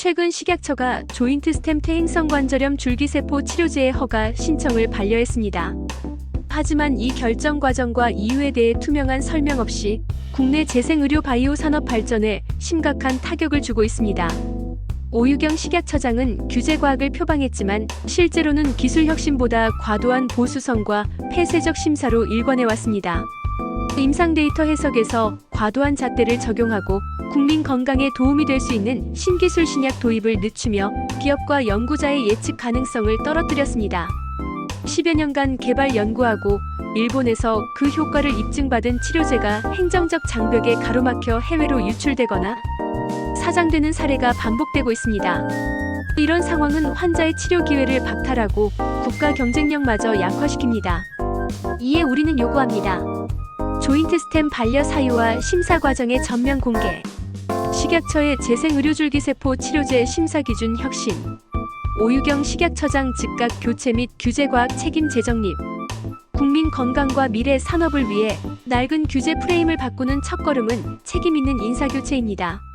최근 식약처가 조인트 스템 퇴행성 관절염 줄기세포 치료제의 허가 신청을 반려했습니다. 하지만 이 결정 과정과 이유에 대해 투명한 설명 없이 국내 재생의료 바이오 산업 발전에 심각한 타격을 주고 있습니다. 오유경 식약처장은 규제 과학을 표방했지만 실제로는 기술 혁신보다 과도한 보수성과 폐쇄적 심사로 일관해 왔습니다. 임상 데이터 해석에서 과도한 잣대를 적용하고 국민 건강에 도움이 될 수 있는 신기술 신약 도입을 늦추며 기업과 연구자의 예측 가능성을 떨어뜨렸습니다. 10여 년간 개발 연구하고 일본에서 그 효과를 입증받은 치료제가 행정적 장벽에 가로막혀 해외로 유출되거나 사장되는 사례가 반복되고 있습니다. 이런 상황은 환자의 치료 기회를 박탈하고 국가 경쟁력마저 약화시킵니다. 이에 우리는 요구합니다. 조인트 스템 반려 사유와 심사 과정의 전면 공개. 식약처의 재생의료줄기세포 치료제 심사 기준 혁신. 오유경 식약처장 즉각 교체 및 규제과학 책임 재정립. 국민 건강과 미래 산업을 위해 낡은 규제 프레임을 바꾸는 첫걸음은 책임 있는 인사교체입니다.